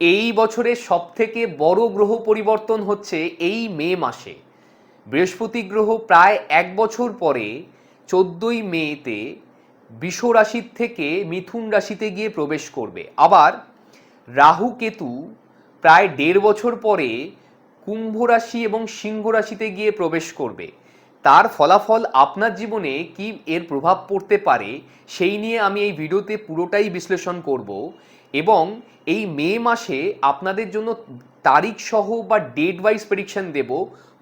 এই বছরের সব থেকে বড় গ্রহ পরিবর্তন হচ্ছে এই মে মাসে। বৃহস্পতি গ্রহ প্রায় এক বছর পরে চোদ্দই মেতে বিষ রাশির থেকে মিথুন রাশিতে গিয়ে প্রবেশ করবে। আবার রাহু কেতু প্রায় দেড় বছর পরে কুম্ভ রাশি এবং সিংহ রাশিতে গিয়ে প্রবেশ করবে। তার ফলাফল আপনার জীবনে কি এর প্রভাব পড়তে পারে সেই নিয়ে আমি এই ভিডিওতে পুরোটাই বিশ্লেষণ করব। এবং এই মে মাসে আপনাদের জন্য তারিখ সহ বা ডেট ওয়াইজ প্রেডিকশন দেব।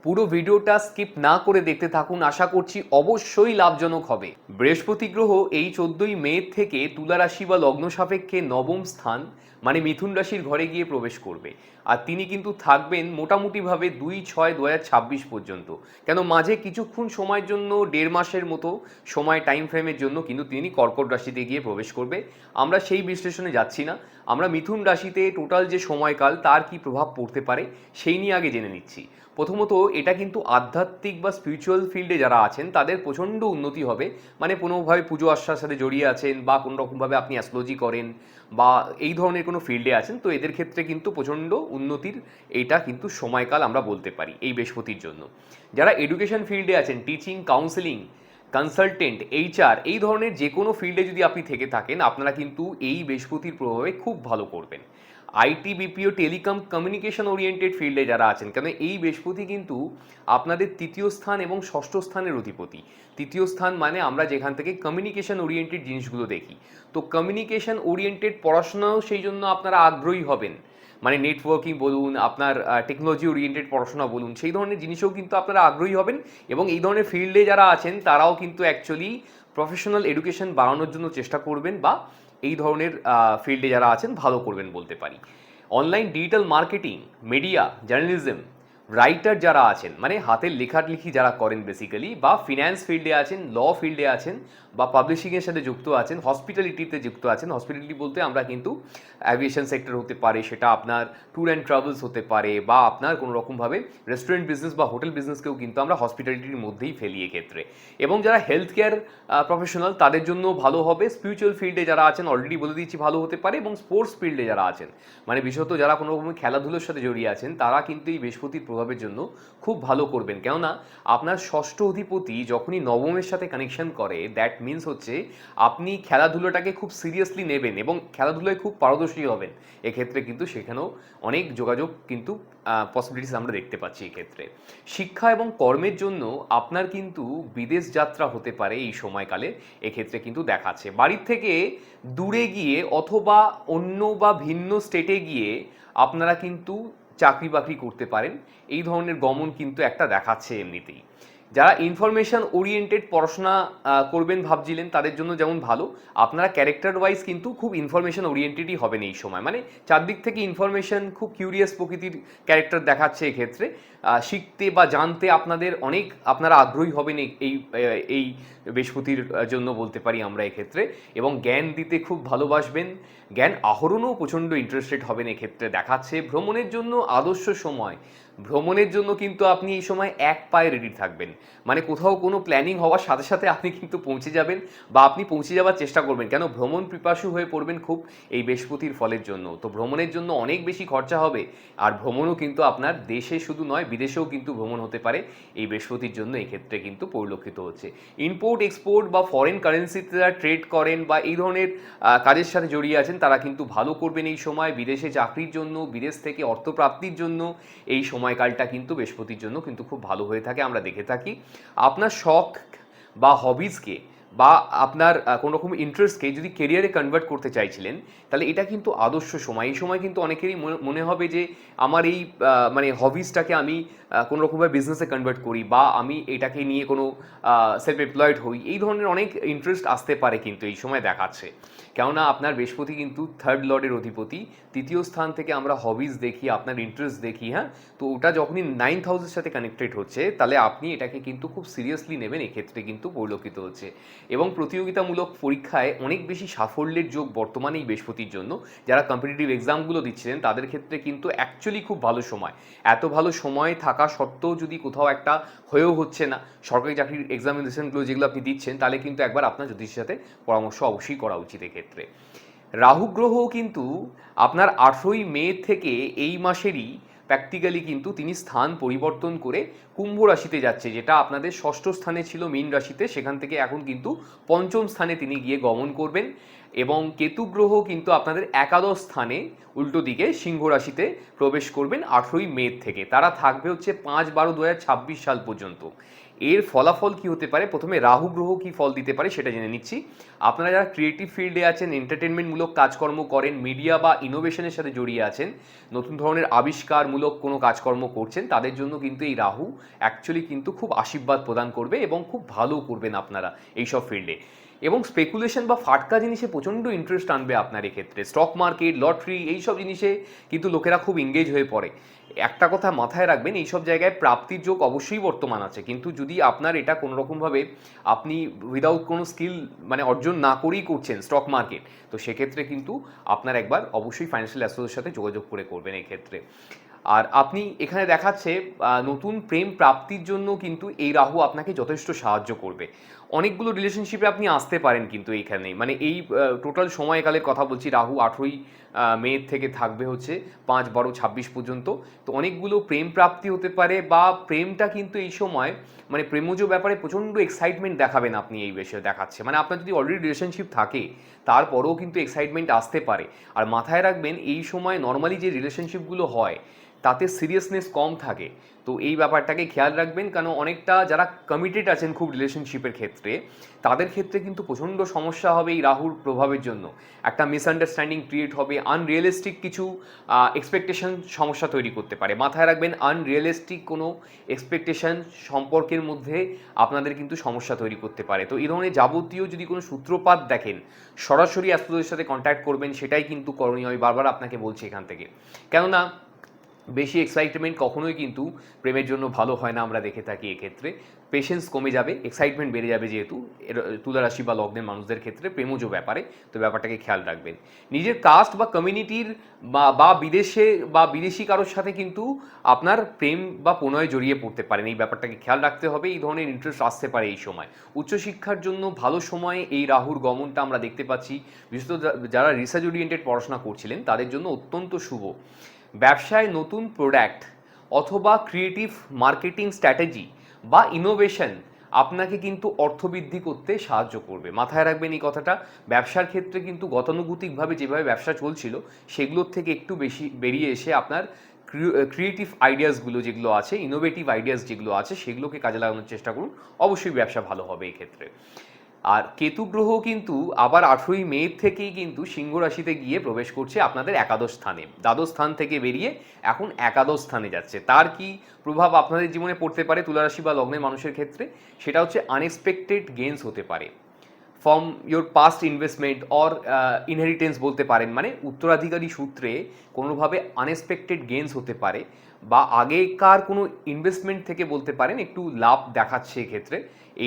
পুরো ভিডিওটা স্কিপ না করে দেখতে থাকুন। আশা করছি অবশ্যই লাভজনক হবে। বৃহস্পতি গ্রহ এই চোদ্দই মে থেকে তুলা রাশি বা লগ্ন সাপেক্ষে নবম স্থান। মানে মিথুন রাশির ঘরে গিয়ে প্রবেশ করবে। আর তিনি কিন্তু থাকবেন মোটামুটিভাবে দুই ছয় দু ছাব্বিশ পর্যন্ত। কেন মাঝে কিছুক্ষণ সময়ের জন্য, দেড় মাসের মতো সময় টাইম ফ্রেমের জন্য কিন্তু তিনি কর্কট রাশিতে গিয়ে প্রবেশ করবে। আমরা সেই বিশ্লেষণে যাচ্ছি না। আমরা মিথুন রাশিতে টোটাল যে সময়কাল, তার কি প্রভাব পড়তে পারে সেই নিয়ে আগে জেনে নিচ্ছি। প্রথমত, এটা কিন্তু আধ্যাত্মিক বা স্পিরিচুয়াল ফিল্ডে যারা আছেন, তাদের প্রচণ্ড উন্নতি হবে। মানে কোনোভাবে পুজো আশ্বার সাথে জড়িয়ে আছেন বা কোনো রকমভাবে আপনি অ্যাস্ট্রোলজি করেন বা এই ধরনের কোনো ফিল্ডে আছেন, তো এদের ক্ষেত্রে কিন্তু প্রচণ্ড উন্নতির এটা কিন্তু সময়কাল আমরা বলতে পারি এই বৃহস্পতির জন্য। যারা এডুকেশন ফিল্ডে আছেন টিচিং কাউন্সেলিং কনসালটেন্ট এইচআর এই ধরনের যে কোনো ফিল্ডে যদি আপনি থেকে থাকেন, আপনারা কিন্তু এই বৃহস্পতির প্রভাবে খুব ভালো করবেন। IT, BPO, telecom communication oriented ফিল্ডে যারা আছেন, কেন এই বৃহস্পতি কিন্তু আপনাদের তৃতীয় স্থান এবং ষষ্ঠ স্থানের অধিপতি। তৃতীয় স্থান মানে আমরা যেখান থেকে কমিউনিকেশন ওরিয়েন্টেড জিনিসগুলো দেখি। তো কমিউনিকেশন ওরিয়েন্টেড পড়াশোনাও সেই জন্য আপনারা আগ্রহী হবেন। মানে নেটওয়ার্কিং বলুন, আপনার টেকনোলজি ওরিয়েন্টেড পড়াশোনা বলুন, সেই ধরনের জিনিসেও কিন্তু আপনারা আগ্রহী হবেন এবং এই ধরনের ফিল্ডে যারা আছেন, তারাও কিন্তু অ্যাকচুয়ালি প্রফেশনাল এডুকেশন বাড়ানোর জন্য চেষ্টা করবেন বা এই ধরনের ফিল্ডে যারা আছেন ভালো করবেন বলতে পারি। Online digital marketing media journalism writer যারা আছেন মানে হাতের লেখালেখি যারা করেন বেসিক্যালি বা ফিন্যান্স ফিল্ডে আছেন ল ফিল্ডে আছেন, বা পাবলিশিংয়ের সাথে যুক্ত আছেন হসপিটালিটিতে যুক্ত আছেন হসপিটালিটি বলতে আমরা কিন্তু অ্যাভিয়েশন সেক্টর হতে পারে, সেটা আপনার ট্যুর অ্যান্ড ট্রাভেলস হতে পারে, বা আপনার কোনো রকমভাবে রেস্টুরেন্ট বিজনেস বা হোটেল বিজনেসকেও কিন্তু আমরা হসপিটালিটির মধ্যেই ফেলি ক্ষেত্রে এবং যারা হেলথ কেয়ার প্রফেশনাল তাদের জন্য ভালো হবে স্পিরিচুয়াল ফিল্ডে যারা আছেন অলরেডি বলে দিচ্ছি ভালো হতে পারে, এবং স্পোর্টস ফিল্ডে যারা আছেন মানে বিশেষত যারা কোনো রকম খেলাধুলোর সাথে জড়িয়ে আছেন, তারা কিন্তু এই বৃহস্পতির প্রভাবের জন্য খুব ভালো করবেন। কেননা আপনার ষষ্ঠ অধিপতি যখনই নবমের সাথে কানেকশন করে দ্যাট মিন্স হচ্ছে আপনি খেলাধুলোটাকে খুব সিরিয়াসলি নেবেন এবং খেলাধুলোয় খুব পারদর্শী হবেন। এক্ষেত্রে কিন্তু সেখানেও অনেক যোগাযোগ কিন্তু পসিবিলিটিস আমরা দেখতে পাচ্ছি এক্ষেত্রে। শিক্ষা এবং কর্মের জন্য আপনার কিন্তু বিদেশ যাত্রা হতে পারে এই সময়কালে, এক্ষেত্রে কিন্তু দেখাচ্ছে। বাড়ির থেকে দূরে গিয়ে অথবা অন্য বা ভিন্ন স্টেটে গিয়ে আপনারা কিন্তু চাকরি বাকরি করতে পারেন। এই ধরনের গমন কিন্তু একটা দেখাচ্ছে এমনিতেই। যারা ইনফরমেশন ওরিয়েন্টেড পড়াশোনা করবেন ভাবছিলেন, তাদের জন্য যেমন ভালো। আপনারা ক্যারেক্টার ওয়াইজ কিন্তু খুব ইনফরমেশন ওরিয়েন্টেডই হবেন এই সময়। মানে চারদিক থেকে ইনফরমেশন খুব কিউরিয়াস প্রকৃতির ক্যারেক্টার দেখাচ্ছে এক্ষেত্রে। শিখতে বা জানতে আপনাদের অনেক, আপনারা আগ্রহী হবেন এই এই বৃহস্পতির জন্য বলতে পারি আমরা এক্ষেত্রে। এবং জ্ঞান দিতে খুব ভালোবাসবেন। জ্ঞান আহরণও প্রচণ্ড ইন্টারেস্টেড হবেন এক্ষেত্রে দেখাচ্ছে। ভ্রমণের জন্য আদর্শ সময়। ভ্রমণের জন্য কিন্তু আপনি এই সময় এক পায়ে রেডি থাকবেন। মানে কোথাও কোনো প্ল্যানিং হওয়ার সাথে সাথে আপনি কিন্তু পৌঁছে যাবেন বা আপনি পৌঁছে যাওয়ার চেষ্টা করবেন। কেন? ভ্রমণ পিপাসু হয়ে পড়বেন খুব এই বৃহস্পতির ফলের জন্য। তো ভ্রমণের জন্য অনেক বেশি খরচা হবে। আর ভ্রমণও কিন্তু আপনার দেশে শুধু নয়, বিদেশেও কিন্তু ভ্রমণ হতে পারে। এই বৃহস্পতির জন্য এই ক্ষেত্রে কিন্তু পরিলক্ষিত হচ্ছে। ইম্পোর্ট এক্সপোর্ট বা ফরেন কারেন্সিতে যারা ট্রেড করেন বা এই ধরনের কাজের সাথে জড়িয়ে আছেন, তারা কিন্তু ভালো করবেন এই সময়। বিদেশে চাকরির জন্য, বিদেশ থেকে অর্থপ্রাপ্তির জন্য এই সময়কালটা কিন্তু বৃহস্পতির জন্য কিন্তু খুব ভালো হয়ে থাকে, আমরা দেখে থাকি। আপনার শখ বা হবিজকে বা আপনার কোনো রকম ইন্টারেস্টকে যদি কেরিয়ারে কনভার্ট করতে চাইছিলেন, তাহলে এটা কিন্তু আদর্শ সময়। এই সময় কিন্তু অনেকেরই মনে- হবে যে আমার এই মানে হবিসটাকে আমি কোনো রকমভাবে বিজনেসে কনভার্ট করি বা আমি এটাকে নিয়ে কোনো সেলফ এমপ্লয়েড হই। এই ধরনের অনেক ইন্টারেস্ট আসতে পারে কিন্তু এই সময় দেখাচ্ছে। কেননা আপনার বৃহস্পতি কিন্তু থার্ড লর্ডের অধিপতি। তৃতীয় স্থান থেকে আমরা হবিজ দেখি, আপনার ইন্টারেস্ট দেখি হ্যাঁ? তো ওটা যখনই নাইন্থ হাউসের সাথে কানেক্টেড হচ্ছে, তাহলে আপনি এটাকে কিন্তু খুব সিরিয়াসলি নেবেন, এক্ষেত্রে কিন্তু পরিলক্ষিত হচ্ছে। এবং প্রতিযোগিতামূলক পরীক্ষায় অনেক বেশি সাফল্যের যোগ বর্তমানে এই বৃহস্পতির জন্য। যারা কম্পিটিটিভ এক্সামগুলো দিচ্ছিলেন, তাদের ক্ষেত্রে কিন্তু অ্যাকচুয়ালি খুব ভালো সময়। এত ভালো সময় থাকা সত্ত্বেও যদি কোথাও একটা হয়েও হচ্ছে না, সরকারি চাকরির এক্সামিনেশনগুলো যেগুলো আপনি দিচ্ছেন, তাহলে কিন্তু একবার আপনার জ্যোতিষের সাথে পরামর্শ অবশ্যই করা উচিত এক্ষেত্রে। রাহু গ্রহ কিন্তু আপনার আঠেরোই মে থেকে এই মাসেরই প্র্যাকটিক্যালি কিন্তু তিনি স্থান পরিবর্তন করে কুম্ভ রাশিতে যাচ্ছে, যেটা আপনাদের ষষ্ঠ স্থানে ছিল মীন রাশিতে, সেখান থেকে এখন কিন্তু পঞ্চম স্থানে তিনি গিয়ে গমন করবেন এবং কেতু গ্রহ কিন্তু আপনাদের একাদশ স্থানে উল্টো দিকে সিংহ রাশিতে প্রবেশ করবেন আঠেরোই মে থেকে। তারা থাকবে হচ্ছে পাঁচ বারো দু সাল পর্যন্ত। এর ফলাফল কি হতে পারে? প্রথমে রাহু গ্রহ কি ফল দিতে পারে সেটা জেনে নিচ্ছি। আপনারা যারা ক্রিয়েটিভ ফিল্ডে আছেন এন্টারটেনমেন্টমূলক কাজকর্ম করেন মিডিয়া বা ইনোভেশনের সাথে জড়িয়ে আছেন, নতুন ধরনের আবিষ্কারমূলক কোনো কাজকর্ম করছেন, তাদের জন্য কিন্তু এই রাহু অ্যাকচুয়ালি কিন্তু খুব আশীর্বাদ প্রদান করবে এবং খুব ভালো করবেন আপনারা এইসব ফিল্ডে এবং স্পেকুলেশন বা ফাটকা জিনিসে প্রচণ্ড ইন্টারেস্ট আনবে আপনার এক্ষেত্রে। স্টক মার্কেট লটারি এইসব জিনিসে কিন্তু লোকেরা খুব এঙ্গেজ হয়ে পড়ে। একটা কথা মাথায় রাখবেন, এইসব জায়গায় প্রাপ্তির যোগ অবশ্যই বর্তমান আছে। কিন্তু যদি আপনার এটা কোনো রকমভাবে আপনি উইদাউট কোনো স্কিল মানে অর্জন না করেই করছেন স্টক মার্কেট তো সেক্ষেত্রে কিন্তু আপনার একবার অবশ্যই ফাইন্যান্সিয়াল অ্যাসোসিয়ের সাথে যোগাযোগ করে করবেন এই ক্ষেত্রে আর আপনি এখানে দেখাচ্ছে নতুন প্রেম প্রাপ্তির জন্য কিন্তু এই রাহু আপনাকে যথেষ্ট সাহায্য করবে। অনেকগুলো রিলেশনশিপে আপনি আসতে পারেন কিন্তু এইখানে মানে এই টোটাল সময়কালের কথা বলছি, রাহু আঠেরোই মে থেকে থাকবে হচ্ছে পাঁচ, বারো, ছাব্বিশ পর্যন্ত। তো অনেকগুলো প্রেম প্রাপ্তি হতে পারে বা প্রেমটা কিন্তু এই সময় মানে প্রেমজ ব্যাপারে প্রচণ্ড এক্সাইটমেন্ট দেখাবেন আপনি এই বিষয়ে দেখাচ্ছে। মানে আপনার যদি অলরেডি রিলেশনশিপ থাকে, তারপরেও কিন্তু এক্সাইটমেন্ট আসতে পারে। আর মাথায় রাখবেন, এই সময় নর্মালি যে রিলেশনশিপগুলো হয় তাতে সিরিয়াসনেস কম থাকে। তো এই ব্যাপারটাকে খেয়াল রাখবেন, কেন অনেকটা যারা কমিটেড আছেন খুব রিলেশনশিপের ক্ষেত্রে, তাদের ক্ষেত্রে কিন্তু প্রচণ্ড সমস্যা হবে এই রাহুর প্রভাবের জন্য। একটা মিসআন্ডারস্ট্যান্ডিং ক্রিয়েট হবে আনরিয়েলিস্টিক কিছু এক্সপেকটেশন সমস্যা তৈরি করতে পারে। মাথায় রাখবেন আনরিয়েলিস্টিক কোনো এক্সপেকটেশন সম্পর্কের মধ্যে আপনাদের কিন্তু সমস্যা তৈরি করতে পারে। তো এই ধরনের যাবতীয় যদি কোনো সূত্রপাত দেখেন, সরাসরি অ্যাস্ট্রোলজির সাথে কন্ট্যাক্ট করবেন, সেটাই কিন্তু করণীয়, আমি বারবার আপনাকে বলছি এখান থেকে। কেননা বেশি এক্সাইটমেন্ট কখনোই কিন্তু প্রেমের জন্য ভালো হয় না আমরা দেখে থাকি এক্ষেত্রে। পেশেন্স কমে যাবে এক্সাইটমেন্ট বেড়ে যাবে যেহেতু, এর তুলা বা লগ্নের মানুষদের ক্ষেত্রে প্রেমজ ব্যাপারে, তো ব্যাপারটাকে খেয়াল রাখবেন। নিজের কাস্ট বা কমিউনিটির বা বা বিদেশে বা বিদেশি কারোর সাথে কিন্তু আপনার প্রেম বা প্রণয় জড়িয়ে পড়তে পারেন। এই ব্যাপারটাকে খেয়াল রাখতে হবে, এই ধরনের ইন্টারেস্ট আসতে পারে এই সময়। উচ্চশিক্ষার জন্য ভালো সময়ে এই রাহুর গমনটা আমরা দেখতে পাচ্ছি। বিশেষত যারা রিসার্চ ওরিয়েন্টেড পড়াশোনা করছিলেন, তাদের জন্য অত্যন্ত শুভ। ব্যবসায় নতুন প্রোডাক্ট অথবা ক্রিয়েটিভ মার্কেটিং স্ট্র্যাটেজি বা ইনোভেশন আপনাকে কিন্তু অর্থবৃদ্ধি করতে সাহায্য করবে। মাথায় রাখবেন এই কথাটা, ব্যবসার ক্ষেত্রে কিন্তু গতানুগতিকভাবে যেভাবে ব্যবসা চলছিল, সেগুলোর থেকে একটু বেশি বেরিয়ে এসে আপনার ক্রিয়েটিভ আইডিয়াসগুলো যেগুলো আছে ইনোভেটিভ আইডিয়াস যেগুলো আছে, সেগুলোকে কাজে লাগানোর চেষ্টা করুন। অবশ্যই ব্যবসা ভালো হবে এই ক্ষেত্রে আর কেতু গ্রহ কিন্তু আবার আঠেরোই মে থেকেই কিন্তু সিংহ রাশিতে গিয়ে প্রবেশ করছে আপনাদের একাদশ স্থানে। দ্বাদশ স্থান থেকে বেরিয়ে এখন একাদশ স্থানে যাচ্ছে। তার কি প্রভাব আপনাদের জীবনে পড়তে পারে তুলারাশি বা লগ্নের মানুষের ক্ষেত্রে? সেটা হচ্ছে আনএক্সপেক্টেড গেইনস হতে পারে। From your past investment or inheritance বলতে পারেন। মানে উত্তরাধিকারী সূত্রে কোনোভাবে আনএক্সপেক্টেড গেইনস হতে পারে বা আগেকার কোনো ইনভেস্টমেন্ট থেকে বলতে পারেন একটু লাভ দেখাচ্ছে এক্ষেত্রে।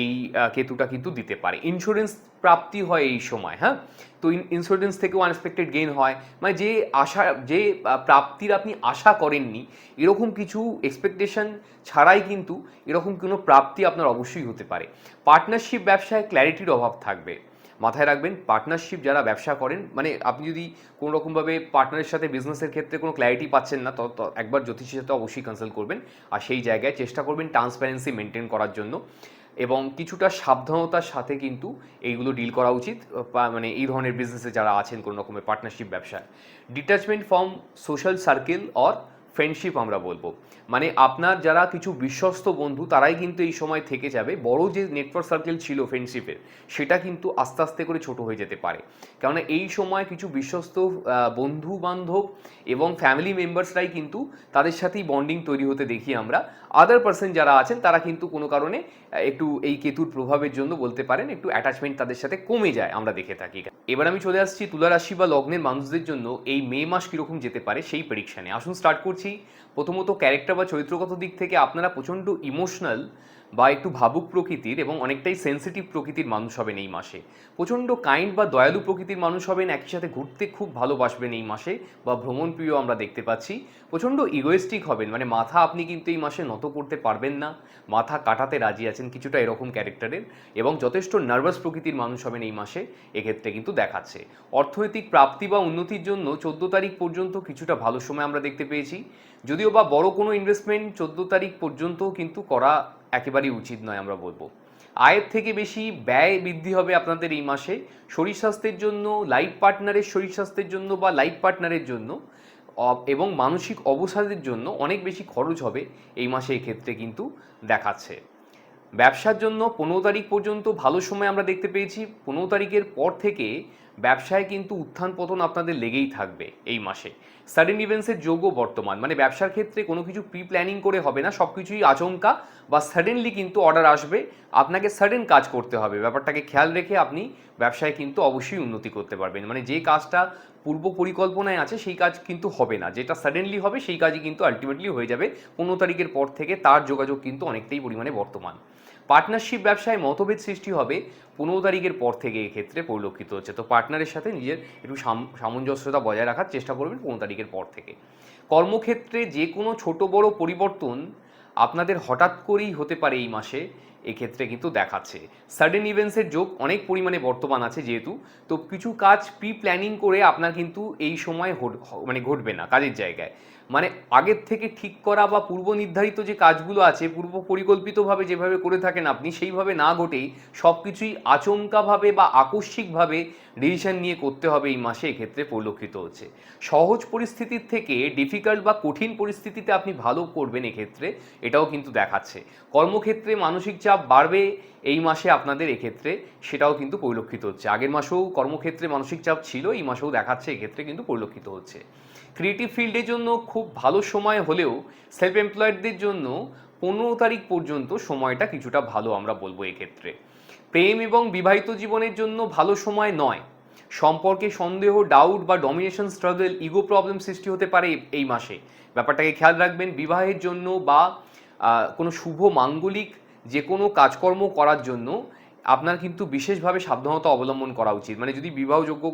এই কেতুটা কিন্তু দিতে পারে। ইন্স্যুরেন্স প্রাপ্তি হয় এই সময় হ্যাঁ? তো ইন্স্যুরেন্স থেকেও আনএক্সপেক্টেড গেইন হয়। মানে যে আশা, যে প্রাপ্তির আপনি আশা করেননি, এরকম কিছু এক্সপেকটেশন ছাড়াই কিন্তু এরকম কোনো প্রাপ্তি আপনার অবশ্যই হতে পারে। পার্টনারশিপ ব্যবসায় ক্ল্যারিটির অভাব থাকবে। মাথায় রাখবেন পার্টনারশিপ যারা ব্যবসা করেন মানে আপনি যদি কোনো রকমভাবে পার্টনারের সাথে বিজনেসের ক্ষেত্রে কোনো ক্ল্যারিটি পাচ্ছেন না, তো তো একবার জ্যোতিষীর সাথে অবশ্যই কনসাল্ট করবেন। আর সেই জায়গায় চেষ্টা করবেন ট্রান্সপারেন্সি মেনটেন করার জন্য। এবং কিছুটা সাবধানতার সাথে কিন্তু এইগুলো ডিল করা উচিত মানে এই ধরনের বিজনেসে যারা আছেন কোনো রকমের পার্টনারশিপ ব্যবসায়। Detachment from social circle or friendship আমরা বলব। মানে আপনার যারা কিছু বিশ্বস্ত বন্ধু, তারাই কিন্তু এই সময় থেকে যাবে। বড় যে নেটওয়ার্ক সার্কেল ছিল ফ্রেন্ডশিপের সেটা কিন্তু আস্তে আস্তে করে ছোট হয়ে যেতে পারে। কেননা এই সময় কিছু বিশ্বস্ত বন্ধু বান্ধব এবং ফ্যামিলি মেম্বার্সরাই কিন্তু তাদের সাথেই বন্ডিং তৈরি হতে দেখি আমরা। আদার পার্সন যারা আছেন, তারা কিন্তু কোনো কারণে একটু এই কেতুর প্রভাবের জন্য বলতে পারেন, একটু অ্যাটাচমেন্ট তাদের সাথে কমে যায়, আমরা দেখে থাকি। এবার আমি চলে আসছি তুলা রাশি বা লগ্নের মানুষদের জন্য, এই মে মাস কীরকম যেতে পারে সেই প্রেডিকশানে আসুন স্টার্ট করছি। প্রথমত ক্যারেক্টার বা চরিত্রগত দিক থেকে আপনারা প্রচণ্ড ইমোশনাল বা একটু ভাবুক প্রকৃতির এবং অনেকটাই সেন্সিটিভ প্রকৃতির মানুষ হবেন এই মাসে। প্রচণ্ড কাইন্ড বা দয়ালু প্রকৃতির মানুষ হবেন, একই সাথে ঘুরতে খুব ভালোবাসবেন এই মাসে বা ভ্রমণ প্রিয় আমরা দেখতে পাচ্ছি। প্রচণ্ড ইগোয়েস্টিক হবেন মানে মাথা আপনি কিন্তু এই মাসে নত করতে পারবেন না, মাথা কাটাতে রাজি আছেন কিছুটা এরকম ক্যারেক্টারের এবং যথেষ্ট নার্ভাস প্রকৃতির মানুষ হবেন এই মাসে এক্ষেত্রে কিন্তু দেখাচ্ছে। অর্থনৈতিক প্রাপ্তি বা উন্নতির জন্য চোদ্দ তারিখ পর্যন্ত কিছুটা ভালো সময় আমরা দেখতে পেয়েছি। যদিও বা বড় কোনো ইনভেস্টমেন্ট চোদ্দ তারিখ পর্যন্ত কিন্তু করা একেবারেই উচিত নয় আমরা বলব। আয়ের থেকে বেশি ব্যয় বৃদ্ধি হবে আপনাদের এই মাসে। শরীর স্বাস্থ্যের জন্য লাইফ পার্টনারের শরীর স্বাস্থ্যের জন্য বা লাইফ পার্টনারের জন্য এবং মানসিক অবসাদের জন্য অনেক বেশি খরচ হবে এই মাসে এক্ষেত্রে কিন্তু দেখাচ্ছে। ব্যবসার জন্য পনেরো তারিখ পর্যন্ত ভালো সময় আমরা দেখতে পেয়েছি। পনেরো তারিখের পর থেকে ব্যবসায় কিন্তু উত্থান পতন আপনাদের লেগেই থাকবে এই মাসে। সাডেন ইভেন্টসের যোগও বর্তমান। মানে ব্যবসার ক্ষেত্রে কোনো কিছু প্রি প্ল্যানিং করে হবে না সব কিছুই আচমকা বা সাডেনলি কিন্তু অর্ডার আসবে। আপনাকে সাডেন কাজ করতে হবে। ব্যাপারটাকে খেয়াল রেখে আপনি ব্যবসায় কিন্তু অবশ্যই উন্নতি করতে পারবেন। মানে যে কাজটা পূর্ব পরিকল্পনায় আছে, সেই কাজ কিন্তু হবে না। যেটা সাডেনলি হবে, সেই কাজই কিন্তু আলটিমেটলি হয়ে যাবে। পনেরো তারিখের পর থেকে তার যোগাযোগ কিন্তু অনেকটাই পরিমাণে বর্তমান। পার্টনারশিপ ব্যবসায় মতভেদ সৃষ্টি হবে। পনেরো তারিখের পর থেকে এক্ষেত্রে পরিলক্ষিত হচ্ছে। তো পার্টনারের সাথে নিজের একটু সাম- সামঞ্জস্যতা বজায় রাখার চেষ্টা করবেন পনেরো তারিখের পর থেকে। কর্মক্ষেত্রে যে কোনো ছোট বড় পরিবর্তন আপনাদের হঠাৎ করেই হতে পারে এই মাসে, এক্ষেত্রে কিন্তু দেখাচ্ছে। সাডেন ইভেন্টসের যোগ অনেক পরিমাণে বর্তমান আছে যেহেতু। তো কিছু কাজ প্রি প্ল্যানিং করে আপনার কিন্তু এই সময় মানে ঘটবে না কাজের জায়গায়। মানে আগের থেকে ঠিক করা বা পূর্ব নির্ধারিত যে কাজগুলো আছে, পূর্ব পরিকল্পিতভাবে যেভাবে করে থাকেন আপনি, সেইভাবে না ঘটেই সব কিছুই আচমকাভাবে বা আকস্মিকভাবে ডিসিশন নিয়ে করতে হবে এই মাসে, এক্ষেত্রে পরিলক্ষিত হচ্ছে। সহজ পরিস্থিতির থেকে ডিফিকাল্ট বা কঠিন পরিস্থিতিতে আপনি ভালো করবেন এক্ষেত্রে, এটাও কিন্তু দেখাচ্ছে। কর্মক্ষেত্রে মানসিক চাপ বাড়বে এই মাসে আপনাদের এক্ষেত্রে, সেটাও কিন্তু পরিলক্ষিত হচ্ছে। আগের মাসেও কর্মক্ষেত্রে মানসিক চাপ ছিল, এই মাসেও দেখাচ্ছে, এক্ষেত্রে কিন্তু পরিলক্ষিত হচ্ছে। ক্রিয়েটিভ ফিল্ডের জন্য খুব ভালো সময় হলেও সেলফ এমপ্লয়েডদের জন্য পনেরো তারিখ পর্যন্ত সময়টা কিছুটা ভালো আমরা বলব এক্ষেত্রে। প্রেম এবং বিবাহিত জীবনের জন্য ভালো সময় নয়। সম্পর্কে সন্দেহ ডাউট বা ডমিনেশন স্ট্রাগল ইগো প্রবলেম সৃষ্টি হতে পারে এই- মাসে। ব্যাপারটাকে খেয়াল রাখবেন, বিবাহের জন্য বা কোনো শুভ, মাঙ্গলিক যে কোনো কাজকর্ম করার জন্য আপনার কিন্তু বিশেষভাবে সাবধানতা অবলম্বন করা উচিত। মানে যদি বিবাহযোগ্য,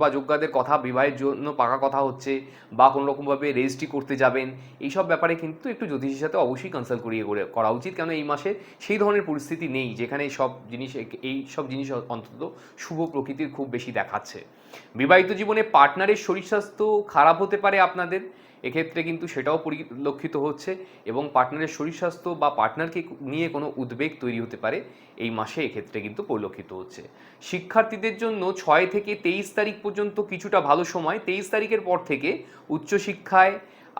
বা যোগ্যদের কথা, বিবাহের জন্য পাকা কথা হচ্ছে বা কোনো রকমভাবে রেজিস্ট্রি করতে যাবেন, এইসব ব্যাপারে কিন্তু একটু জ্যোতিষীর সাথে অবশ্যই কনসাল্ট করিয়ে করে, করা উচিত। কেন এই মাসে সেই ধরনের পরিস্থিতি নেই যেখানে সব জিনিস এই সব জিনিস অন্তত শুভ প্রকৃতির খুব বেশি দেখাচ্ছে। বিবাহিত জীবনে পার্টনারের শরীর স্বাস্থ্য খারাপ হতে পারে আপনাদের এক্ষেত্রে কিন্তু সেটাও পরিলক্ষিত হচ্ছে এবং পার্টনারের শরীর স্বাস্থ্য বা পার্টনারকে নিয়ে কোনো উদ্বেগ তৈরি হতে পারে এই মাসে এক্ষেত্রে কিন্তু পরিলক্ষিত হচ্ছে। শিক্ষার্থীদের জন্য ছয় থেকে তেইশ তারিখ পর্যন্ত কিছুটা ভালো সময়। তেইশ তারিখের পর থেকে উচ্চশিক্ষায়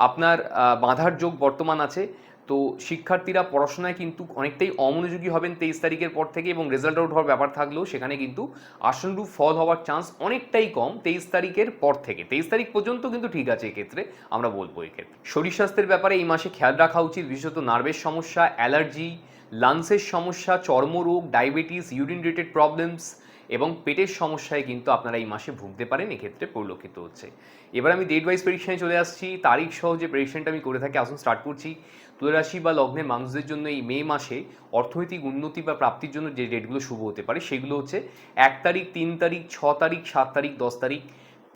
আপনার বাঁধার যোগ বর্তমান আছে। তো শিক্ষার্থীরা পড়াশোনায় কিন্তু অনেকটাই অমনোযোগী হবেন তেইশ তারিখের পর থেকে এবং রেজাল্ট আউট হওয়ার ব্যাপার থাকলেও সেখানে কিন্তু আশানুরূপ ফল হওয়ার চান্স অনেকটাই কম তেইশ তারিখের পর থেকে। তেইশ তারিখ পর্যন্ত কিন্তু ঠিক আছে এক্ষেত্রে, আমরা বলব এক্ষেত্রে। শরীর স্বাস্থ্যের ব্যাপারে এই মাসে খেয়াল রাখা উচিত, বিশেষত নার্ভের সমস্যা, অ্যালার্জি লাংসের সমস্যা, চর্মরোগ ডায়াবেটিস ইউরিন রিলেটেড প্রবলেমস এবং পেটের সমস্যায় কিন্তু আপনারা এই মাসে ভুগতে পারেন, এক্ষেত্রে পরিলক্ষিত হচ্ছে। এবার আমি ডেট ওয়াইজ প্রেডিকশানে চলে আসছি। তারিখ সহ যে প্রেডিকশানটা আমি করে থাকি, আসুন স্টার্ট করছি। তুলারাশি বা লগ্নের মানুষদের জন্য এই মে মাসে অর্থনৈতিক উন্নতি বা প্রাপ্তির জন্য যে ডেটগুলো শুভ হতে পারে, সেগুলো হচ্ছে এক তারিখ, তিন তারিখ, ছ তারিখ, সাত তারিখ, দশ তারিখ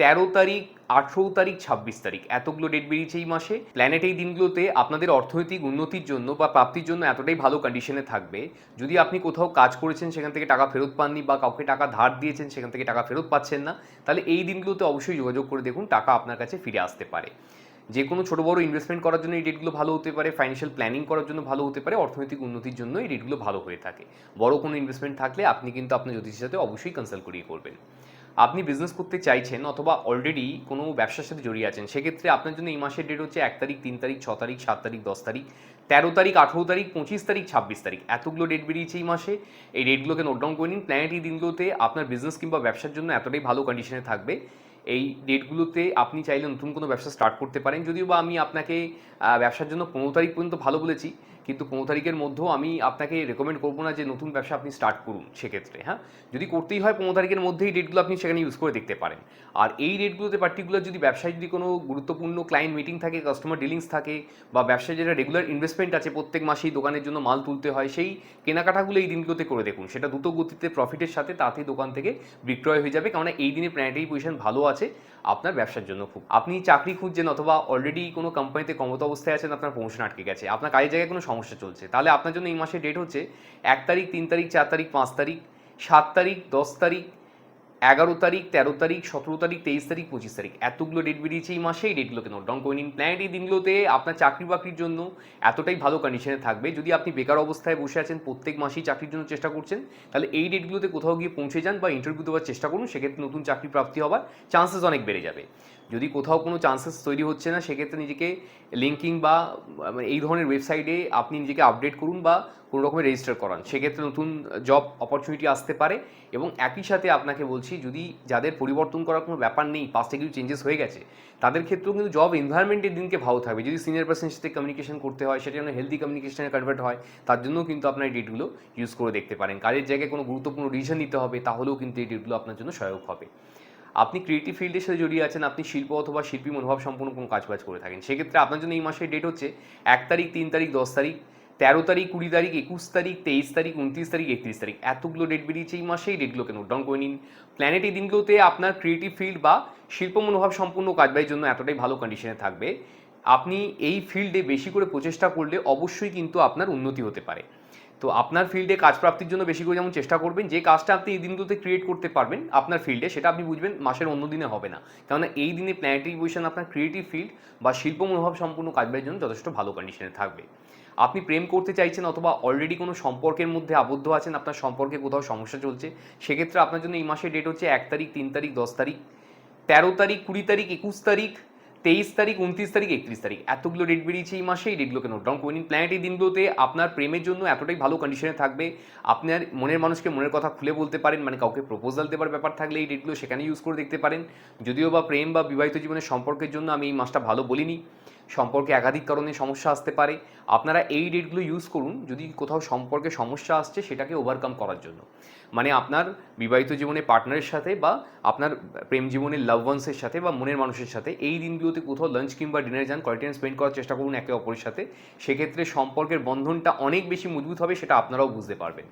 তেরো তারিখ, আঠেরো তারিখ, ছাব্বিশ তারিখ। এতগুলো ডেট বেরিয়েছে এই মাসে। প্ল্যানেট এই দিনগুলোতে আপনাদের অর্থনৈতিক উন্নতির জন্য বা প্রাপ্তির জন্য এতটাই ভালো কন্ডিশনে থাকবে। যদি আপনি কোথাও কাজ করেছেন, সেখান থেকে টাকা ফেরত পাননি বা কাউকে টাকা ধার দিয়েছেন, সেখান থেকে টাকা ফেরত পাচ্ছেন না, তাহলে এই দিনগুলোতে অবশ্যই যোগাযোগ করে দেখুন, টাকা আপনার কাছে ফিরে আসতে পারে। যে কোনো ছোটো বড় ইনভেস্টমেন্ট করার জন্য এই ডেটগুলো ভালো হতে পারে ফাইন্যান্সিয়াল প্ল্যানিং করার জন্য ভালো হতে পারে, অর্থনৈতিক উন্নতির জন্য এই ডেটগুলো ভালো হয়ে থাকে। বড় কোনো ইনভেস্টমেন্ট থাকলে আপনি কিন্তু আপনার জ্যোতিষের সাথে অবশ্যই কনসাল্ট করিয়ে করবেন। আপনি বিজনেস করতে চাইছেন অথবা অলরেডি কোনো ব্যবসার সাথে জড়িয়ে আছেন, সেক্ষেত্রে আপনার জন্য এই মাসের ডেট হচ্ছে এক তারিখ, তিন তারিখ, ছ তারিখ, সাত তারিখ, দশ তারিখ, তেরো তারিখ, আঠেরো তারিখ, পঁচিশ তারিখ, ছাব্বিশ তারিখ। এতগুলো ডেট বেরিয়েছে এই মাসে। এই ডেটগুলোকে নোট ডাউন করে নিন। প্ল্যানেট এই দিনগুলোতে আপনার বিজনেস কিংবা ব্যবসার জন্য এতটাই ভালো কন্ডিশনে থাকবে। এই ডেটগুলোতে আপনি চাইলে নতুন কোনো ব্যবসা স্টার্ট করতে পারেন। যদিও বা আমি আপনাকে ব্যবসার জন্য পনেরো তারিখ পর্যন্ত ভালো বলেছি কিন্তু পনেরো তারিখের মধ্যেও আমি আপনাকে রেকমেন্ড করব না যে নতুন ব্যবসা আপনি স্টার্ট করুন সেক্ষেত্রে হ্যাঁ? যদি করতেই হয় পনেরো তারিখের মধ্যেই ডেটগুলো আপনি সেখানে ইউজ করে দেখতে পারেন। আর এই ডেটগুলোতে পার্টিকুলার যদি ব্যবসায় যদি কোনো গুরুত্বপূর্ণ ক্লায়েন্ট মিটিং থাকে কাস্টমার ডিলিংস থাকে, বা ব্যবসায় যেটা রেগুলার ইনভেস্টমেন্ট আছে প্রত্যেক মাসেই দোকানের জন্য মাল তুলতে হয়, সেই কেনাকাটাগুলো এই দিনগুলোতে করে দেখুন। সেটা দ্রুত গতিতে প্রফিটের সাথে তাতেই দোকান থেকে বিক্রয় হয়ে যাবে। কারণ এই দিনে প্ল্যানেটারি পজিশন ভালো আছে। আপনার ব্যবসার জন্য খুব। আপনি চাকরি খুঁজছেন অথবা অলরেডি কোনো কোম্পানিতে কমত অবস্থায় আছেন, আপনার প্রমোশন আটকে গেছে, আপনার কাজের জায়গায় কোনো সমস্যা চলছে, তাহলে আপনার জন্য এই মাসের ডেট হচ্ছে এক তারিখ, তিন তারিখ, চার তারিখ, পাঁচ তারিখ, সাত তারিখ, দশ তারিখ এগারো তারিখ, তেরো তারিখ, সতেরো তারিখ, তেইশ তারিখ, পঁচিশ তারিখ। এতগুলো ডেট বেরিয়েছে এই মাসে, এই ডেটগুলোকে নোট ডাউন করে নিন প্ল্যানেট এই দিনগুলোতে আপনার চাকরি বাকরির জন্য এতটাই ভালো কন্ডিশনে থাকবে। যদি আপনি বেকার অবস্থায় বসে আছেন, প্রত্যেক মাসেই চাকরির জন্য চেষ্টা করছেন, তাহলে এই ডেটগুলোতে কোথাও গিয়ে পৌঁছে যান বা ইন্টারভিউ দেওয়ার চেষ্টা করুন, সেক্ষেত্রে নতুন চাকরি প্রাপ্তি হওয়ার চান্সেস অনেক বেড়ে যাবে। যদি কোথাও কোনো চান্সেস তৈরি হচ্ছে না, সেক্ষেত্রে নিজেকে লিঙ্কিং বা মানে এই ধরনের ওয়েবসাইটে আপনি নিজেকে আপডেট করুন বা কোনো রকমের রেজিস্টার করান। সেক্ষেত্রে নতুন জব অপরচুনিটি আসতে পারে এবং একই সাথে আপনাকে বলছি, যদি যাদের পরিবর্তন করার কোনো ব্যাপার নেই পাঁচটা কিছু চেঞ্জেস হয়ে গেছে, তাদের ক্ষেত্রেও কিন্তু জব এনভায়রনমেন্টের দিনকে ভালো থাকবে। যদি সিনিয়র পার্সনের সাথে কমিউনিকেশন করতে হয়, সেটা যেন হেলদি কমিউনিকেশনে কনভার্ট হয়, তার জন্যও কিন্তু আপনার এই ডেটগুলো ইউজ করে দেখতে পারেন। কাজের জায়গায় কোনো গুরুত্বপূর্ণ ডিসিশন নিতে হবে, তাহলেও কিন্তু এই ডেটগুলো আপনার জন্য সহায়ক হবে। আপনি ক্রিয়েটিভ ফিল্ডের সাথে জড়িয়ে আছেন, আপনি শিল্প অথবা শিল্পী মনোভাব সম্পন্ন কোনো কাজবাজ করে থাকেন, সেক্ষেত্রে আপনার জন্য এই মাসের ডেট হচ্ছে এক তারিখ, তিন তারিখ, দশ তারিখ, তেরো তারিখ, কুড়ি তারিখ, একুশ তারিখ, তেইশ তারিখ, উনত্রিশ তারিখ, একত্রিশ তারিখ। এতগুলো ডেট বেরিয়েছে এই মাসে, এই ডেটগুলোকে নোট ডাউন করে নিন। প্ল্যানেট এই দিনগুলোতে আপনার ক্রিয়েটিভ ফিল্ড বা শিল্প মনোভাব সম্পূর্ণ কাজবাজের জন্য এতটাই ভালো কন্ডিশনে থাকবে। আপনি এই ফিল্ডে বেশি করে প্রচেষ্টা করলে অবশ্যই কিন্তু আপনার উন্নতি হতে পারে। তো আপনার ফিল্ডে কাজ প্রাপ্তির জন্য বেশি করে যেমন চেষ্টা করবেন, যে কাজটা আপনি এই দিনগুলোতে ক্রিয়েট করতে পারবেন, আপনার ফিল্ডে সেটা আপনি বুঝবেন মাসের অন্য দিনে হবে না। কেননা এই দিনে প্ল্যানেটারি পজিশন আপনার ক্রিয়েটিভ ফিল্ড বা শিল্প মনোভাব সম্পূর্ণ কাজবাজের জন্য যথেষ্ট ভালো কন্ডিশনে থাকবে। আপনি প্রেম করতে চাইছেন অথবা অলরেডি কোনো সম্পর্কের মধ্যে আবদ্ধ আছেন, আপনার সম্পর্কে কোথাও সমস্যা চলছে, সেক্ষেত্রে আপনার জন্য এই মাসের ডেট হচ্ছে এক তারিখ, তিন তারিখ, দশ তারিখ, তেরো তারিখ, কুড়ি তারিখ, একুশ তারিখ তেইশ তারিখ, উনত্রিশ তারিখ, একত্রিশ তারিখ। এতগুলো ডেট বেরিয়েছে এই মাসে এই ডেটগুলোকে নোট ডাউন করে নিন। প্ল্যানেট এই দিনগুলোতে আপনার প্রেমের জন্য এতটাই ভালো কন্ডিশনে থাকবে। আপনার মনের মানুষকে মনের কথা খুলে বলতে পারেন মানে কাউকে প্রপোজাল দেওয়ার ব্যাপার থাকলে এই ডেটগুলো সেখানে ইউজ করে দেখতে পারেন। যদিও বা প্রেম বা বিবাহিত জীবনের সম্পর্কের জন্য আমি এই মাসটা ভালো বলিনি। সম্পর্কে একাধিক কারণে সমস্যা আসতে পারে। আপনারা এই ডেটগুলো ইউজ করুন। যদি কোথাও সম্পর্কে সমস্যা আসছে, সেটাকে ওভারকাম করার জন্য। মানে আপনার বিবাহিত জীবনে পার্টনারের সাথে বা আপনার প্রেম জীবনের লাভ ওয়ান্সের সাথে বা মনের মানুষের সাথে এই দিনগুলোতে কোথাও লাঞ্চ কিংবা ডিনার যান কোয়ালিটি টাইম স্পেন্ড করার চেষ্টা করুন একে অপরের সাথে, সেক্ষেত্রে সম্পর্কের বন্ধনটা অনেক বেশি মজবুত হবে, সেটা আপনারাও বুঝতে পারবেন।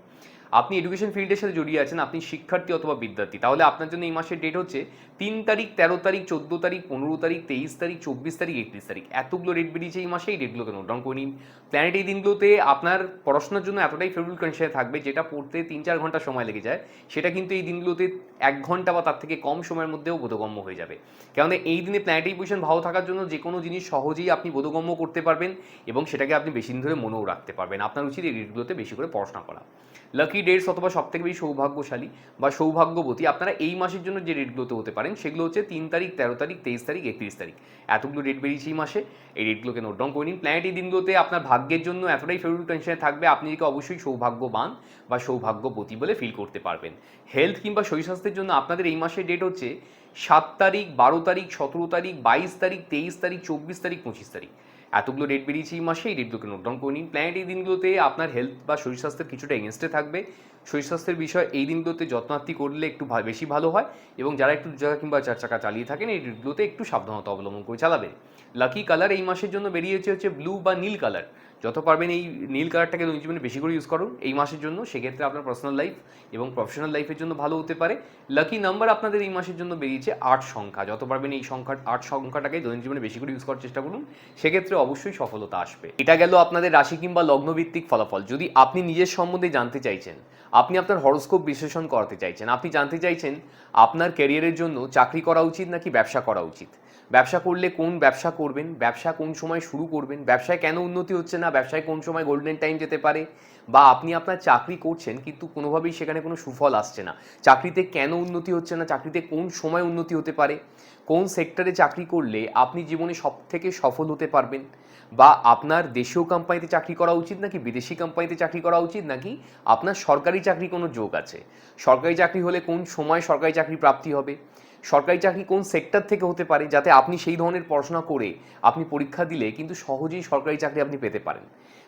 আপনি এডুকেশন ফিল্ডের সাথে জড়িয়ে আছেন, আপনি শিক্ষার্থী অথবা বিদ্যার্থী। তাহলে আপনার জন্য এই মাসের ডেট হচ্ছে তিন তারিখ, তেরো তারিখ, চোদ্দ তারিখ, পনেরো তারিখ, তেইশ তারিখ, চব্বিশ তারিখ, একত্রিশ তারিখ। এতগুলো ডেট বেরিয়েছে এই মাসে, এই ডেটগুলোকে নোট ডাউন করে নিন। প্ল্যানেট এই দিনগুলোতে আপনার পড়াশোনার জন্য এতটাই ফেভারিট কন্ডিশনে থাকবে, যেটা পড়তে তিন চার ঘণ্টা সময় লেগে যায়। সেটা কিন্তু এই দিনগুলোতে এক ঘণ্টা বা তার থেকে কম সময়ের মধ্যেও বোধগম্য হয়ে যাবে। কেননা এই দিনে প্ল্যানেটারি পজিশন ভালো থাকার জন্য যে কোনো জিনিস সহজেই আপনি বোধগম্য করতে পারবেন এবং সেটাকে আপনি বেশি দিন ধরে মনেও রাখতে পারবেন। আপনার উচিত এই ডেটগুলোতে বেশি করে পড়াশোনা করা। লাকি ডেটস অথবা সব থেকে বেশি সৌভাগ্যশালী বা সৌভাগ্যবতী, আপনারা এই মাসের জন্য যে ডেটগুলোতে হতে পারেন, সেগুলো হচ্ছে তিন তারিখ, তেরো তারিখ, তেইশ তারিখ, একত্রিশ তারিখ। এতগুলো ডেট বেরিয়েছে এই মাসে। এই ডেটগুলোকে নোট ডাউন করে নিন। প্ল্যানেট এই দিনগুলোতে আপনার ভাগ্যের জন্য এতটাই ফেভারিট টেনশনে থাকবে, আপনি নিজেকে অবশ্যই সৌভাগ্যবান বা সৌভাগ্যবতী বলে ফিল করতে পারবেন। হেলথ কিংবা শরীর স্বাস্থ্যের জন্য আপনাদের এই মাসের ডেট হচ্ছে সাত তারিখ, বারো তারিখ, সতেরো তারিখ, বাইশ তারিখ, তেইশ তারিখ, চব্বিশ তারিখ, পঁচিশ তারিখ। এতগুলো ডেট বেরিয়েছে এই মাসে, এই ডেটগুলোকে নোট ডাউন করে নিন। প্ল্যানেট এই দিনগুলোতে আপনার হেলথ বা শরীর স্বাস্থ্যের কিছুটা এগেনস্টে থাকবে। শরীর স্বাস্থ্যের বিষয় এই দিনগুলোতে যত্নার্থী করলে একটু বেশি ভালো হয় এবং যারা একটু জায়গা কিংবা চার চাকা চালিয়ে থাকেন, এই ডেটগুলোতে একটু সাবধানতা অবলম্বন করে চালাবেন। লাকি কালার এই মাসের জন্য বেরিয়েছে হচ্ছে ব্লু বা নীল কালার যত পারবেন এই নীল কালারটাকে দৈনিক জীবনে বেশি করে ইউজ করুন। এই মাসের জন্য সেক্ষেত্রে আপনার পার্সোনাল লাইফ এবং প্রফেশনাল লাইফের জন্য ভালো হতে পারে। লাকি নাম্বার আপনাদের এই মাসের জন্য বেরিয়েছে আট সংখ্যা। যত পারবেন এই সংখ্যা আট সংখ্যাটাকে দৈনিক জীবনে বেশি করে ইউজ করার চেষ্টা করুন। সেক্ষেত্রে অবশ্যই সফলতা আসবে। এটা গেল আপনাদের রাশি কিংবা লগ্নভিত্তিক ফলাফল। যদি আপনি নিজের সম্বন্ধে জানতে চাইছেন আপনি আপনার হরস্কোপ বিশ্লেষণ করাতে চাইছেন। আপনি জানতে চাইছেন আপনার ক্যারিয়ারের জন্য চাকরি করা উচিত নাকি ব্যবসা করা উচিত? ব্যবসা করলে কোন ব্যবসা করবেন? ব্যবসা কোন সময় শুরু করবেন? ব্যবসায় কেন উন্নতি হচ্ছে না? ব্যবসায় কোন সময় গোল্ডেন টাইম যেতে পারে? বা আপনি আপনার চাকরি করছেন কিন্তু কোনোভাবেই সেখানে কোনো সুফল আসছে না। চাকরিতে কেন উন্নতি হচ্ছে না? চাকরিতে কোন সময় উন্নতি হতে পারে? কোন সেক্টরে চাকরি করলে আপনি জীবনে সব থেকে সফল হতে পারবেন? বা আপনার দেশীয় কোম্পানিতে চাকরি করা উচিত নাকি বিদেশি কোম্পানিতে চাকরি করা উচিত নাকি আপনার সরকারি চাকরি কোনো যোগ আছে? সরকারি চাকরি হলে কোন সময় সরকারি চাকরি প্রাপ্তি হবে? সরকারি চাকরি কোন সেক্টর থেকে হতে পারে যাতে আপনি সেই ধরনের পড়াশোনা করে আপনি পরীক্ষা দিলে কিন্তু সহজেই সরকারি চাকরি আপনি পেতে পারেন?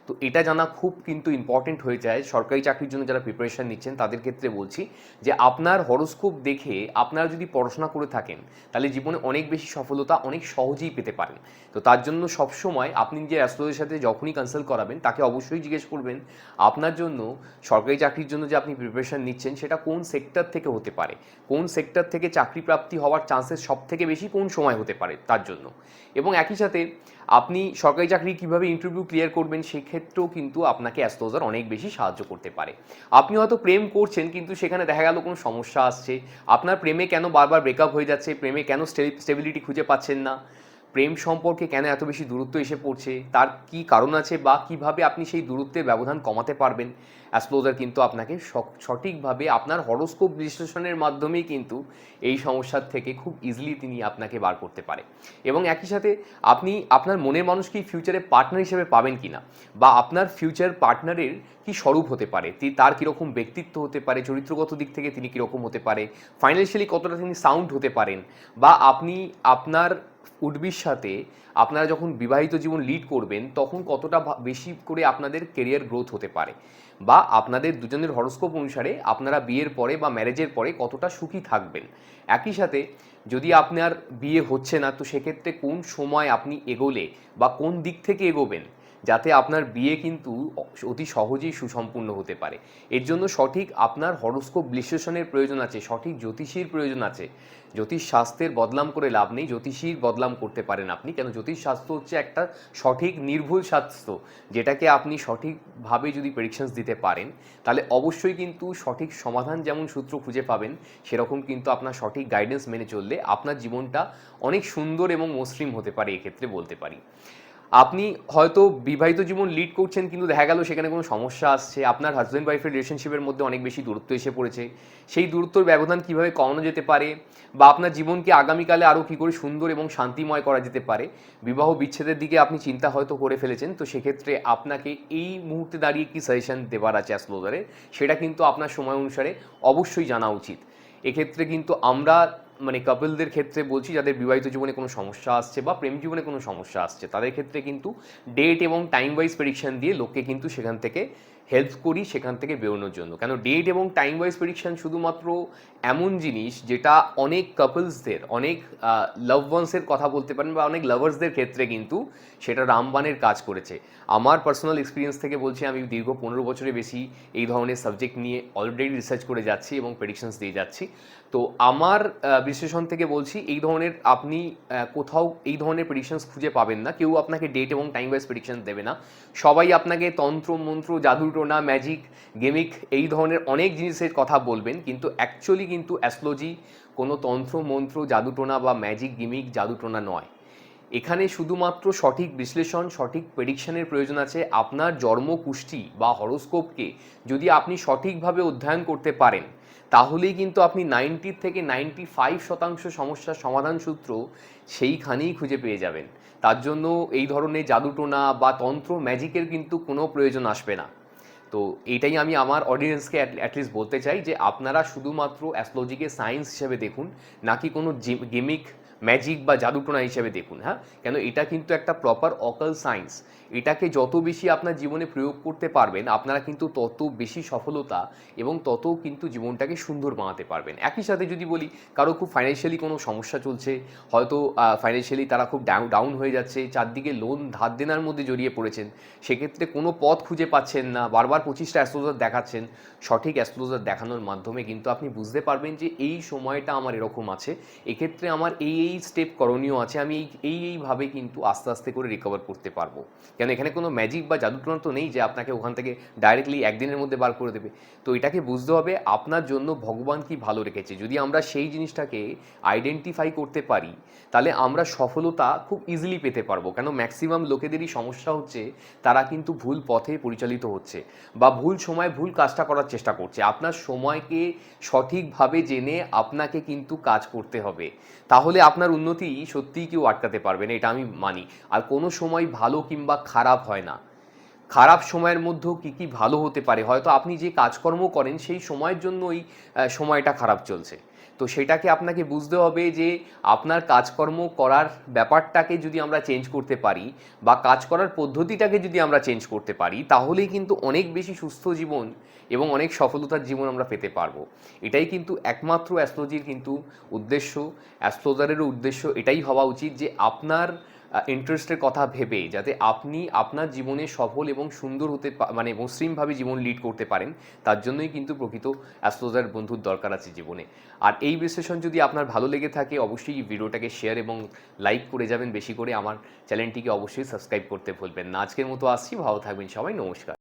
তো এটা জানা খুব কিন্তু ইম্পর্টেন্ট হয়ে যায়। সরকারি চাকরির জন্য যারা প্রিপারেশন নিচ্ছেন, তাদের ক্ষেত্রে বলছি যে আপনার হরোস্কোপ দেখে আপনারা যদি পড়াশোনা করে থাকেন, তাহলে জীবনে অনেক বেশি সফলতা অনেক সহজেই পেতে পারেন। তো তার জন্য সবসময় আপনি যে অ্যাস্ট্রোলজির সাথে যখনই কনসাল্ট করাবেন, তাকে অবশ্যই জিজ্ঞেস করবেন, আপনার জন্য সরকারি চাকরির জন্য যে আপনি প্রিপারেশন নিচ্ছেন, সেটা কোন সেক্টর থেকে হতে পারে? কোন সেক্টর থেকে চাকরি প্রাপ্তি হওয়ার চান্সেস সব থেকে বেশি কোন সময় হতে পারে তার জন্য? এবং একই সাথে আপনি সরকারি চাকরি কীভাবে ইন্টারভিউ ক্লিয়ার করবেন, সেক্ষেত্রেও কিন্তু আপনাকে অ্যাস্ট্রোজার অনেক বেশি সাহায্য করতে পারে। আপনি হয়তো প্রেম করছেন, কিন্তু সেখানে দেখা গেল কোনো সমস্যা আসছে। আপনার প্রেমে কেন বারবার ব্রেকআপ হয়ে যাচ্ছে? প্রেমে কেন স্টেবিলিটি খুঁজে পাচ্ছেন না? প্রেম সম্পর্কে কেন এত বেশি দূরত্ব এসে পড়ছে? তার কি কারণ আছে বা কীভাবে আপনি সেই দূরত্বের ব্যবধান কমাতে পারবেন? অ্যাস্ট্রোলজার কিন্তু আপনাকে সঠিকভাবে আপনার হরোস্কোপ বিশ্লেষণের মাধ্যমেই কিন্তু এই সমস্যার থেকে খুব ইজিলি তিনি আপনাকে বার করতে পারে। এবং একই সাথে আপনি আপনার মনের মানুষকে ফিউচারে পার্টনার হিসেবে পাবেন কি না বা আপনার ফিউচার পার্টনারের কি স্বরূপ হতে পারে? তার কীরকম ব্যক্তিত্ব হতে পারে? চরিত্রগত দিক থেকে তিনি কীরকম হতে পারে? ফাইন্যান্সিয়ালি কতটা তিনি সাউন্ড হতে পারেন? বা আপনি আপনার উডবির সাথে আপনারা যখন বিবাহিত জীবন লিড করবেন, তখন কতটা বেশি করে আপনাদের কেরিয়ার গ্রোথ হতে পারে? বা আপনাদের দুজনের হরস্কোপ অনুসারে আপনারা বিয়ের পরে বা ম্যারেজের পরে কতটা সুখী থাকবেন? একই সাথে যদি আপনার বিয়ে হচ্ছে না, তো সেক্ষেত্রে কোন সময় আপনি এগোলে বা কোন দিক থেকে এগোবেন? যাতে আপনার বিয়ে কিন্তু অতি সহজেই সুসম্পূর্ণ হতে পারে। এর জন্য সঠিক আপনার হরস্কোপ বিশ্লেষণের প্রয়োজন আছে, সঠিক জ্যোতিষীর প্রয়োজন আছে। জ্যোতিষ শাস্ত্রের বদলাম করে লাভ নেই, জ্যোতিষীর বদলাম করতে পারেন আপনি, কেন জ্যোতিষ শাস্ত্র হচ্ছে একটা সঠিক নির্ভুল শাস্ত্র, যেটাকে আপনি সঠিকভাবে যদি প্রেডিকশনস দিতে পারেন, তাহলে অবশ্যই কিন্তু সঠিক সমাধান যেমন সূত্র খুঁজে পাবেন, সেরকম কিন্তু আপনার সঠিক গাইডেন্স মেনে চললে আপনার জীবনটা অনেক সুন্দর এবং মসৃণ হতে পারে এক্ষেত্রে বলতে পারি। আপনি হয়তো বিবাহিত জীবন লিড করছেন, কিন্তু দেখা গেল সেখানে কোনো সমস্যা আসছে। আপনার হাজব্যান্ড ওয়াইফের রিলেশনশিপের মধ্যে অনেক বেশি দূরত্ব এসে পড়েছে। সেই দূরত্বর ব্যবধান কীভাবে কমানো যেতে পারে বা আপনার জীবনকে আগামীকালে আরও কী করে সুন্দর এবং শান্তিময় করা যেতে পারে, বিবাহ বিচ্ছেদের দিকে আপনি চিন্তা হয়তো করে ফেলেছেন। তো সেক্ষেত্রে আপনাকে এই মুহূর্তে দাঁড়িয়ে কী সাজেশন দেবার আছে অ্যাস্ট্রোলজারে সেটা কিন্তু আপনার সময় অনুসারে অবশ্যই জানা উচিত। এক্ষেত্রে কিন্তু আমরা মানে কাপলদের ক্ষেত্রে বলছি, যাদের বিবাহিত জীবনে কোনো সমস্যা আসছে বা প্রেম জীবনে কোনো সমস্যা আসছে, তাদের ক্ষেত্রে কিন্তু ডেট এবং টাইম ওয়াইজ প্রেডিকশন দিয়ে লোককে কিন্তু সেখান থেকে হেল্প করি, সেখান থেকে বেরোনোর জন্য। কেন ডেট এবং টাইম ওয়াইজ প্রেডিকশন শুধুমাত্র এমন জিনিস যেটা অনেক কাপলসদের অনেক লাভ ওয়ান্সের কথা বলতে পারেন বা অনেক লাভার্সদের ক্ষেত্রে কিন্তু সেটা রামবানের কাজ করেছে। আমার পার্সোনাল এক্সপিরিয়েন্স থেকে বলছি, আমি দীর্ঘ পনেরো বছরের বেশি এই ধরনের সাবজেক্ট নিয়ে অলরেডি রিসার্চ করে যাচ্ছি এবং প্রেডিকশানস দিয়ে যাচ্ছি। তো আমার বিশ্লেষণ থেকে বলছি, এই ধরনের আপনি কোথাও এই ধরনের প্রেডিকশনস খুঁজে পাবেন না। কেউ আপনাকে ডেট এবং টাইম ওয়াইজ প্রেডিকশন দেবে না। সবাই আপনাকে তন্ত্র, মন্ত্র জাদুটোনা ম্যাজিক গেমিক এই ধরনের অনেক জিনিসের কথা বলবেন। কিন্তু অ্যাকচুয়ালি কিন্তু অ্যাস্ট্রোলজি কোনো তন্ত্র, মন্ত্র জাদুটোনা বা ম্যাজিক গিমিক জাদুটোনা নয়। এখানে শুধুমাত্র সঠিক বিশ্লেষণ, সঠিক প্রেডিকশনের প্রয়োজন আছে। আপনার জন্ম কুষ্টি বা হরোস্কোপকে যদি আপনি সঠিকভাবে অধ্যয়ন করতে পারেন তাহলেই কিন্তু আপনি নাইনটি থেকে নাইনটি ফাইভ শতাংশ সমস্যার সমাধান সূত্র সেইখানেই খুঁজে পেয়ে যাবেন। তার জন্য এই ধরনের জাদুটোনা বা তন্ত্র ম্যাজিকের কিন্তু কোনো প্রয়োজন আসবে না। তো এটাই আমি আমার অডিয়েন্সকে অ্যাটলিস্ট বলতে চাই যে আপনারা শুধুমাত্র অ্যাস্ট্রোলজিকে সায়েন্স হিসেবে দেখুন, নাকি কোনো গেমিক ম্যাজিক বা জাদুটোনা হিসেবে দেখুন হ্যাঁ? কেন এটা কিন্তু একটা প্রপার অকাল সায়েন্স এটাকে যত বেশি আপনার জীবনে প্রয়োগ করতে পারবেন, আপনারা কিন্তু তত বেশি সফলতা এবং তত কিন্তু জীবনটাকে সুন্দর বানাতে পারবেন। একই সাথে যদি বলি, কারও খুব ফাইন্যান্সিয়ালি কোনো সমস্যা চলছে, হয়তো ফাইন্যান্সিয়ালি তারা খুব ডাউন ডাউন হয়ে যাচ্ছে, চারদিকে লোন ধার দেনার মধ্যে জড়িয়ে পড়েছেন, সেক্ষেত্রে কোনো পথ খুঁজে পাচ্ছেন না, বারবার পঁচিশটা অ্যাস্ট্রোলজার দেখাচ্ছেন, সঠিক অ্যাস্ট্রোলজার দেখানোর মাধ্যমে কিন্তু আপনি বুঝতে পারবেন যে এই সময়টা আমার এরকম আছে, এক্ষেত্রে আমার এই এই স্টেপ করণীয় আছে, আমি এই এই, এইভাবে কিন্তু আস্তে আস্তে করে রিকভার করতে পারব। কেন এখানে কোনো ম্যাজিক বা জাদুটনা তো নেই যে আপনাকে ওখান থেকে ডাইরেক্টলি একদিনের মধ্যে বার করে দেবে। তো এটাকে বুঝতে হবে, আপনার জন্য ভগবান কি ভালো রেখেছে? যদি আমরা সেই জিনিসটাকে আইডেন্টিফাই করতে পারি, তাহলে আমরা সফলতা খুব ইজিলি পেতে পারব। কেন ম্যাক্সিমাম লোকেদেরই সমস্যা হচ্ছে, তারা কিন্তু ভুল পথে পরিচালিত হচ্ছে বা ভুল সময় ভুল কাজটা করার চেষ্টা করছে। আপনার সময়কে সঠিকভাবে জেনে আপনাকে কিন্তু কাজ করতে হবে। তাহলে আপনার উন্নতি সত্যিই কেউ আটকাতে পারবে না, এটা আমি মানি। আর কোনো সময় ভালো কিংবা খারাপ হয় না। খারাপ সময়ের মধ্যেও কী কী ভালো হতে পারে? হয়তো আপনি যে কাজকর্ম করেন, সেই সময়ের জন্য ওই সময়টা খারাপ চলছে। তো সেটাকে আপনাকে বুঝতে হবে যে, আপনার কাজকর্ম করার ব্যাপারটাকে যদি আমরা চেঞ্জ করতে পারি বা কাজ করার পদ্ধতিটাকে যদি আমরা চেঞ্জ করতে পারি, তাহলেই কিন্তু অনেক বেশি সুস্থ জীবন এবং অনেক সফলতার জীবন আমরা পেতে পারব। এটাই কিন্তু একমাত্র অ্যাস্ট্রোলজির কিন্তু উদ্দেশ্য। অ্যাস্ট্রোলজারেরও উদ্দেশ্য এটাই হওয়া উচিত যে, আপনার ইন্টারেস্টের কথা ভেবে যাতে আপনি আপনার জীবনে সফল এবং সুন্দর হতে মানে মসৃণভাবে জীবন লিড করতে পারেন, তার জন্যই কিন্তু প্রকৃত অ্যাস্ট্রোলজার বন্ধুর দরকার আছে জীবনে। আর এই বিশ্লেষণ যদি আপনার ভালো লেগে থাকে, অবশ্যই ভিডিওটাকে শেয়ার এবং লাইক করে যাবেন। বেশি করে আমার চ্যানেলটিকে অবশ্যই সাবস্ক্রাইব করতে ভুলবেন না। আজকের মতো আসছি, ভালো থাকবেন সবাই, নমস্কার।